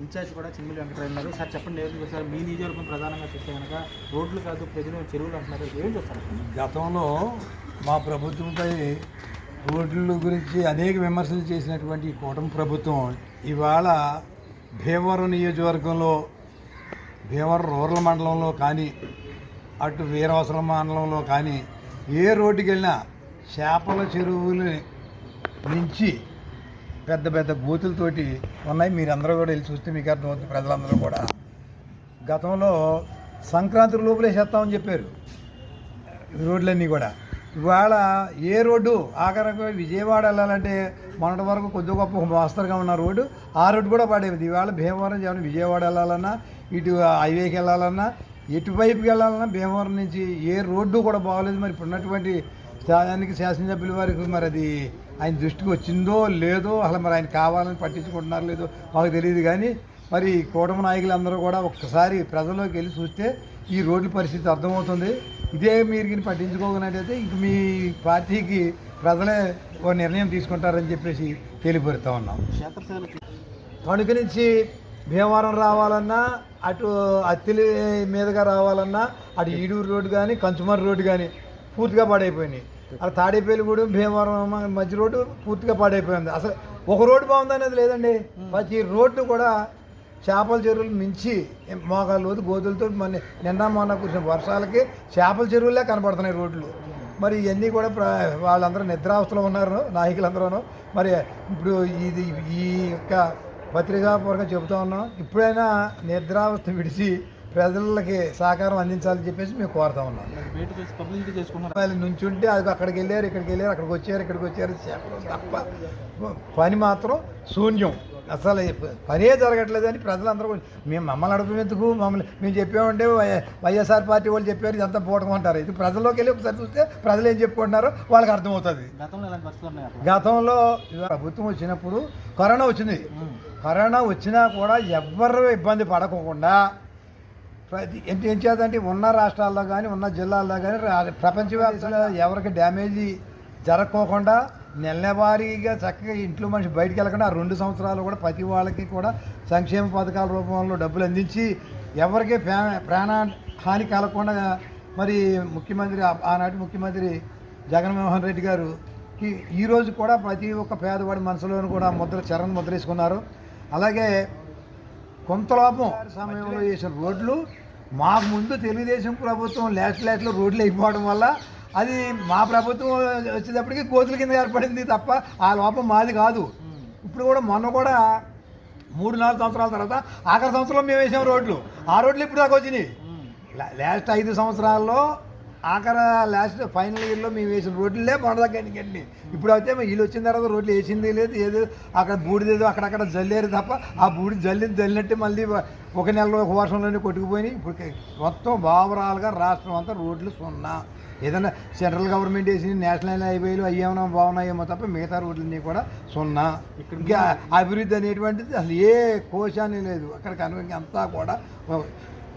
Incharge కూడా చిమ్మిలి వెంకటరావు ఉన్నారు sir చెప్పండి ఏం సార్ మీ నియోజకవర్గం ప్రధానంగా చూస్తే కనుక రోడ్లు కాదు ప్రజలు చెరువులు అంటున్నారు. ఏం చూస్తారు గతంలో మా ప్రభుత్వంపై రోడ్ల గురించి అనేక విమర్శలు చేసినటువంటి కూటమి ప్రభుత్వం ఇవాళ భీమవరం నియోజకవర్గంలో భీమవరం రూరల్ మండలంలో కానీ అటు వీరవసరం మండలంలో కానీ ఏ రోడ్డుకి వెళ్ళినా చేపల చెరువులు నుంచి పెద్ద పెద్ద గోతులతోటి ఉన్నాయి. మీరందరూ కూడా వెళ్ళి చూస్తే మీకు అర్థమవుతుంది ప్రజలందరూ కూడా. గతంలో సంక్రాంతి లోపలే చేస్తామని చెప్పారు రోడ్లన్నీ కూడా. ఇవాళ ఏ రోడ్డు ఆఖరంగా విజయవాడ వెళ్ళాలంటే మొన్నటి వరకు కొద్ది గొప్ప మోస్తరుగా ఉన్న రోడ్డు ఆ రోడ్డు కూడా పడేది. ఇవాళ భీమవరం జనం విజయవాడ వెళ్ళాలన్నా ఇటు హైవేకి వెళ్ళాలన్నా ఎటువైపుకి వెళ్ళాలన్నా భీమవరం నుంచి ఏ రోడ్డు కూడా బాగోలేదు. మరి ఇప్పుడు ఉన్నటువంటి స్థానానికి శాసనసభ్యుల వారికి మరి అది ఆయన దృష్టికి వచ్చిందో లేదో అసలు మరి ఆయన కావాలని పట్టించుకుంటున్నారో లేదో మాకు తెలియదు కానీ మరి కూటమి నాయకులందరూ కూడా ఒక్కసారి ప్రజల్లోకి వెళ్ళి చూస్తే ఈ రోడ్ల పరిస్థితి అర్థమవుతుంది. ఇదే మీరు గిని ఇంక మీ పార్టీకి ప్రజలే ఓ నిర్ణయం తీసుకుంటారని చెప్పేసి తెలియపరుస్తూ ఉన్నాం. తణుకు నుంచి భీమవరం రావాలన్నా అటు అత్తిలి మీదుగా రావాలన్నా అటు ఈడూరు రోడ్డు కానీ కంచుమర్ రోడ్డు కానీ పూర్తిగా పాడైపోయినాయి. అలా తాడేపల్లిగూడెం భీమవరం మధ్య రోడ్డు పూర్తిగా పాడైపోయింది. అసలు ఒక రోడ్డు బాగుందనేది లేదండి. ప్రతి రోడ్డు కూడా చేపల చెరువులు మించి మోకాళ్ళ లోతు గోతులతో మన నిన్న మొన్న కూర్చున్న వర్షాలకి చేపల చెరువులే కనపడుతున్నాయి రోడ్లు. మరి ఇవన్నీ కూడా వాళ్ళందరూ నిద్రావస్థలో ఉన్నారు నాయకులందరూ మరి ఇప్పుడు ఇది ఈ యొక్క పత్రికాపూర్వకంగా చెబుతా ఉన్నాం. ఇప్పుడైనా నిద్రావస్థ విడిచి ప్రజలకి సహకారం అందించాలని చెప్పేసి మేము కోరుతా ఉన్నాం. వాళ్ళు నుంచుంటే అది అక్కడికి వెళ్ళారు ఇక్కడికి వెళ్ళారు అక్కడికి వచ్చారు ఇక్కడికి వచ్చారు తప్ప పని మాత్రం శూన్యం. అసలు పనే జరగట్లేదని ప్రజలందరూ మేము మమ్మల్ని అడగడం ఎందుకు? మమ్మల్ని మేము చెప్పామంటే వైఎస్ఆర్ పార్టీ వాళ్ళు చెప్పారు ఇదంతా పోవడం అంటారు ఇది ప్రజల్లోకి వెళ్ళి ఒకసారి చూస్తే ప్రజలు ఏం చెప్పుకుంటున్నారో వాళ్ళకి అర్థమవుతుంది. గతంలో ప్రభుత్వం వచ్చినప్పుడు కరోనా వచ్చింది. కరోనా వచ్చినా కూడా ఎవ్వరు ఇబ్బంది పడకుండా ప్రతి ఏంటి ఏం చేద్దంటే ఉన్న రాష్ట్రాల్లో కానీ ఉన్న జిల్లాల్లో కానీ ప్రపంచవ్యాప్తంగా ఎవరికి డ్యామేజీ జరగకోకుండా నెలవారీగా చక్కగా ఇంట్లో మనిషి బయటికి వెళ్ళకుండా ఆ రెండు సంవత్సరాలు కూడా ప్రతి వాళ్ళకి కూడా సంక్షేమ పథకాల రూపంలో డబ్బులు అందించి ఎవరికి ప్రా- ప్రాణ హాని కలగకుండా మరి ముఖ్యమంత్రి ఆనాటి ముఖ్యమంత్రి జగన్మోహన్ రెడ్డి గారు ఈ ఈరోజు కూడా ప్రతి ఒక్క పేదవాడి మనసులోనూ కూడా ముద్ర చరణ్ ముద్ర వేసుకున్నారు అలాగే కొంత లోపం. సమయంలో చేసిన రోడ్లు మాకు ముందు తెలుగుదేశం ప్రభుత్వం లాస్ట్ లాస్ట్లో రోడ్లు అయిపోవడం వల్ల అది మా ప్రభుత్వం వచ్చేటప్పటికి కోతుల కింద ఏర్పడింది తప్ప ఆ లోపం మాది కాదు. ఇప్పుడు కూడా మొన్న కూడా మూడు నాలుగు సంవత్సరాల తర్వాత ఆఖరి సంవత్సరంలో మేము వేసాం రోడ్లు. ఆ రోడ్లు ఇప్పుడు దాకా వచ్చినాయి. లాస్ట్ ఐదు సంవత్సరాల్లో ఆఖరి లాస్ట్ ఫైనల్ ఇయర్లో మేము వేసిన రోడ్లే మొదలకండి ఇప్పుడు అయితే వీళ్ళు వచ్చిన తర్వాత రోడ్లు వేసింది లేదు ఏదో అక్కడ బూడిదేదో అక్కడక్కడ జల్లేరు తప్ప ఆ బూడి జల్లింది జల్లినట్టే మళ్ళీ ఒక నెలలో ఒక వర్షంలోనే కొట్టుకుపోయినాయి. ఇప్పుడు మొత్తం ఓవరాల్గా రాష్ట్రం అంతా రోడ్లు సున్నా. ఏదైనా సెంట్రల్ గవర్నమెంట్ వేసిన నేషనల్ హైవేలు అయ్యేమన్నా బాగున్నాయేమో తప్ప మిగతా రోడ్లన్నీ కూడా సున్నా. ఇంకా అభివృద్ధి అనేటువంటిది అసలు ఏ కోశాన్ని లేదు. అక్కడ కనుక అంతా కూడా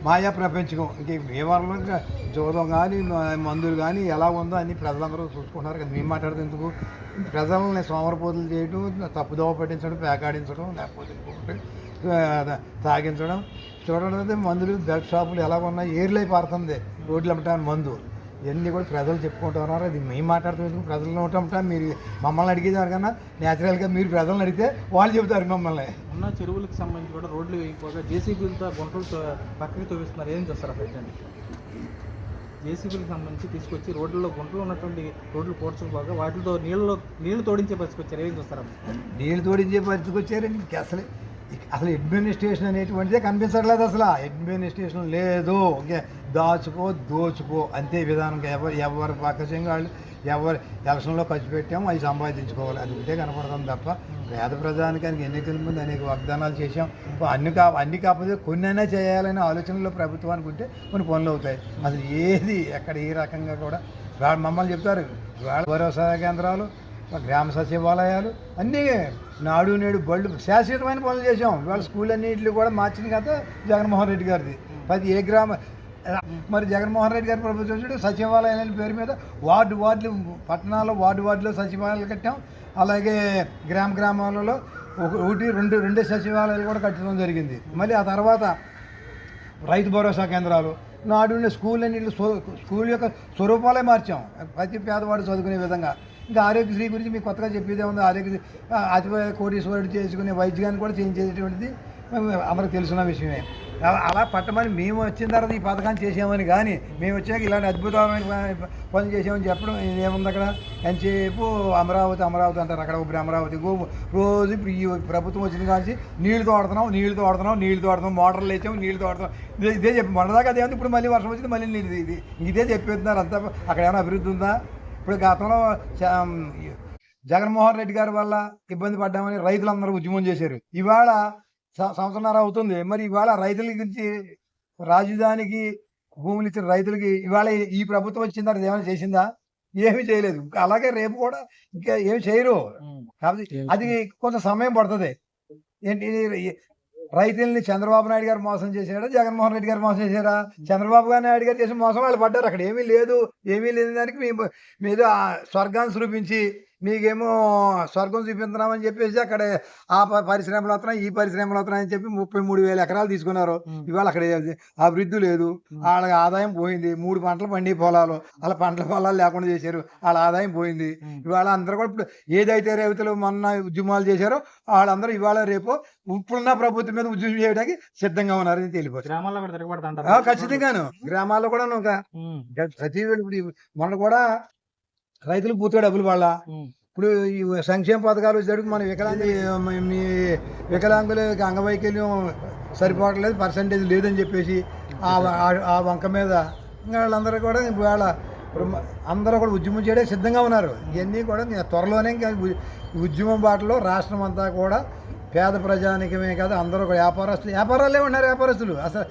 మాయా ప్రపంచకం ఇంక వ్యవహారంలో జోదం కానీ మందులు కానీ ఎలా ఉందో అన్ని ప్రజలందరూ చూసుకుంటున్నారు కదా. మేము మాట్లాడితే ఎందుకు? ప్రజల్ని సోమరపోతులు చేయడం తప్పుదోవ పట్టించడం పేకాడించడం లేకపోతే తాగించడం. చూడడం అయితే మందులు బెల్ట్ షాపులు ఎలా ఉన్నాయి? ఏర్లై పారుతుంది రోడ్లు అమ్మటానికి మందు. ఇవన్నీ కూడా ప్రజలు చెప్పుకుంటున్నారు అది మేము మాట్లాడుతాం ఎందుకు ప్రజల్లో ఉంటాం మీరు మమ్మల్ని అడిగేదానికన్నా న్యాచురల్గా మీరు ప్రజలను అడిగితే వాళ్ళు చెబుతారు మమ్మల్ని. ఉన్న చెరువులకు సంబంధించి కూడా రోడ్లు వేయకపోగా జేసీబీలతో గుంటలు తో- పక్కకి తవ్విస్తున్నారు. ఏం చేస్తారు ప్రజెంట్ జేసీబీలకు సంబంధించి తీసుకొచ్చి రోడ్లలో గుంటలు ఉన్నటువంటి రోడ్లు పోడ్చకపోగా వాటితో నీళ్ళలో నీళ్ళు తోడించే పరిస్థితి వచ్చారు. ఏం చూస్తారు నీళ్ళు తోడించే పరిస్థితికి వచ్చారండి. అసలు అసలు అడ్మినిస్ట్రేషన్ అనేటువంటిదే కనిపించట్లేదు అసలు. అడ్మినిస్ట్రేషన్ లేదు. ఇంకే దాచుకో దోచుకో. అంతే విధానంగా ఎవరు ఎవరు పక్కసం వాళ్ళు ఎవరు ఎలక్షన్లో ఖర్చు పెట్టాము అవి సంపాదించుకోవాలి. అది ఉంటే కనపడుతుంది తప్ప పేద ప్రజానికానికి ఎన్నికల ముందు అనేక వాగ్దానాలు చేశాం. అన్ని కా అన్ని కాకపోతే కొన్ని అయినా చేయాలనే ఆలోచనలో ప్రభుత్వానికి ఉంటే కొన్ని పనులు అవుతాయి. అసలు ఏది ఎక్కడ ఏ రకంగా కూడా వాళ్ళు మమ్మల్ని చెప్తారు. వాళ్ళ భరోసా కేంద్రాలు గ్రామ సచివాలయాలు అన్నీ నాడు నేడు బళ్ళు శాశ్వతమైన పనులు చేసాం ఇవాళ స్కూల్ అన్నింటిలో కూడా మార్చిన కదా జగన్మోహన్ రెడ్డి గారిది. ప్రతి ఏ గ్రామ మరి జగన్మోహన్ రెడ్డి గారి ప్రభుత్వం చూడు సచివాలయాల పేరు మీద వార్డు వార్డులు పట్టణాల్లో వార్డు వార్డులో సచివాలయాలు కట్టాం. అలాగే గ్రామ గ్రామాలలో ఒక- ఒకటి రెండు రెండే సచివాలయాలు కూడా కట్టడం జరిగింది. మళ్ళీ ఆ తర్వాత రైతు భరోసా కేంద్రాలు నాడు ఉండే స్కూల్ అన్ని స్కూల్ యొక్క స్వరూపాలే మార్చాం. ప్రతి పేదవాడు చదువుకునే విధంగా. ఇంకా ఆరోగ్యశ్రీ గురించి మీకు కొత్తగా చెప్పేదే ఉంది. ఆరోగ్యశ్రీ అతి కోటీశ్వరుడు చేసుకునే వైద్యాన్ని కూడా చేయించేటువంటిది అందరికి తెలిసిన విషయమే. అలా- పట్టమని మేము వచ్చిన తర్వాత ఈ పథకాన్ని చేసామని కానీ మేము వచ్చాక ఇలాంటి అద్భుతమైన పనులు చేసామని చెప్పడం ఏముంది అక్కడ? ఎంతసేపు అమరావతి అమరావతి అంటారు అక్కడ ఒకరి అమరావతి. రోజు ఈ ప్రభుత్వం వచ్చిన కాల్చి నీళ్ళు తోడుతున్నాం నీళ్ళు తోడుతున్నాం నీళ్ళు తోడుతున్నాం మోటార్లు వేసాము నీళ్ళు తోడుతున్నాం. ఇదే ఇదే చెప్పి మనదాకా అదే ఉంది ఇప్పుడు మళ్ళీ వర్షం వచ్చింది మళ్ళీ నీళ్ళు ఇది ఇదే చెప్పేస్తున్నారు అంతా. అక్కడ ఏమైనా అభివృద్ధి ఉందా? ఇప్పుడు గతంలో జగన్మోహన్ రెడ్డి గారి వల్ల ఇబ్బంది పడ్డామని రైతులందరూ ఉద్యమం చేశారు. ఇవాళ సంవత్సరంన్నర అవుతుంది. మరి ఇవాళ రైతుల గురించి రాజధానికి భూములు ఇచ్చిన రైతులకి ఇవాళ ఈ- ప్రభుత్వం వచ్చిన తర్వాత ఏమైనా చేసిందా? ఏమీ చేయలేదు. అలాగే రేపు కూడా ఇంకా ఏమి చేయరు. కాబట్టి అది కొంత సమయం పడుతుంది. ఏంటి రైతుల్ని చంద్రబాబు నాయుడు గారు మోసం చేశాడా జగన్మోహన్ రెడ్డి గారు మోసం చేశారా? చంద్రబాబు గారు నాయుడు గారు చేసిన మోసం వాళ్ళు పడ్డారు. అక్కడ ఏమీ లేదు. ఏమీ లేని దానికి మేము ఆ స్వర్గాన్ని చూపించి మీకేమో స్వర్గం చూపిస్తున్నామని చెప్పేసి అక్కడ ఆ పరిశ్రమలు వస్తున్నాయి ఈ పరిశ్రమలు వస్తున్నాయని చెప్పి ముప్పై మూడు వేల ఎకరాలు తీసుకున్నారు. ఇవాళ అక్కడ అభివృద్ధి లేదు. వాళ్ళకి ఆదాయం పోయింది. మూడు పంటలు పండి పొలాలు. వాళ్ళ పంటల పొలాలు లేకుండా చేశారు. వాళ్ళ ఆదాయం పోయింది. ఇవాళ అందరూ కూడా ఇప్పుడు ఏదైతే రైతులు మొన్న ఉద్యమాలు చేశారో వాళ్ళందరూ ఇవాళ రేపు ఇప్పుడున్న ప్రభుత్వం మీద ఉద్యమం చేయడానికి సిద్ధంగా ఉన్నారని తెలియపోతుంది. ఖచ్చితంగాను. గ్రామాల్లో కూడా ప్రతి మొన్న కూడా రైతులకు పూర్తిగా డబ్బులు వాళ్ళ. ఇప్పుడు ఈ సంక్షేమ పథకాలు వచ్చేటప్పుడు మన వికలాంగ మీ- వికలాంగులకి అంగవైకల్యం సరిపోవట్లేదు పర్సంటేజ్ లేదని చెప్పేసి ఆ వంక మీద వాళ్ళందరూ కూడా మ- అందరూ కూడా ఉద్యమం చేయడానికి సిద్ధంగా ఉన్నారు. ఇవన్నీ కూడా త్వరలోనే ఉద్యమం బాటలో రాష్ట్రం అంతా కూడా పేద ప్రజానికమే కాదు అందరూ కూడా వ్యాపారస్తులు వ్యాపారాలే ఉన్నారు వ్యాపారస్తులు. అసలు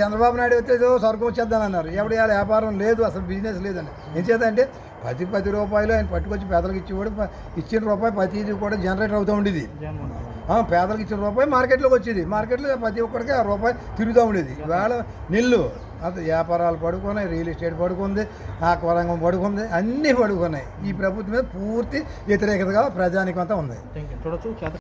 చంద్రబాబు నాయుడు ఏదో స్వర్గం వచ్చేద్దాని అన్నారు ఎవడు వ్యాపారం లేదు అసలు బిజినెస్ లేదండి ఏం చేద్దంటే పది పది రూపాయలు ఆయన పట్టుకొచ్చి పేదలకు ఇచ్చేవాడు ఇచ్చిన రూపాయి ప్రతిదీ కూడా జనరేటర్ అవుతూ ఉండేది. ఆ, పేదలకు ఇచ్చిన రూపాయి మార్కెట్లోకి వచ్చేది. మార్కెట్లో ప్రతి ఒక్కరికి ఆ రూపాయి తిరుగుతూ ఉండేది. ఇవాళ నిల్లు అంత వ్యాపారాలు పడుకున్నాయి రియల్ ఎస్టేట్ పడుకుంది ఆక్వా రంగం పడుకుంది అన్నీ పడుకున్నాయి. ఈ ప్రభుత్వం మీద పూర్తి వ్యతిరేకతగా ప్రజానికం అంతా ఉంది.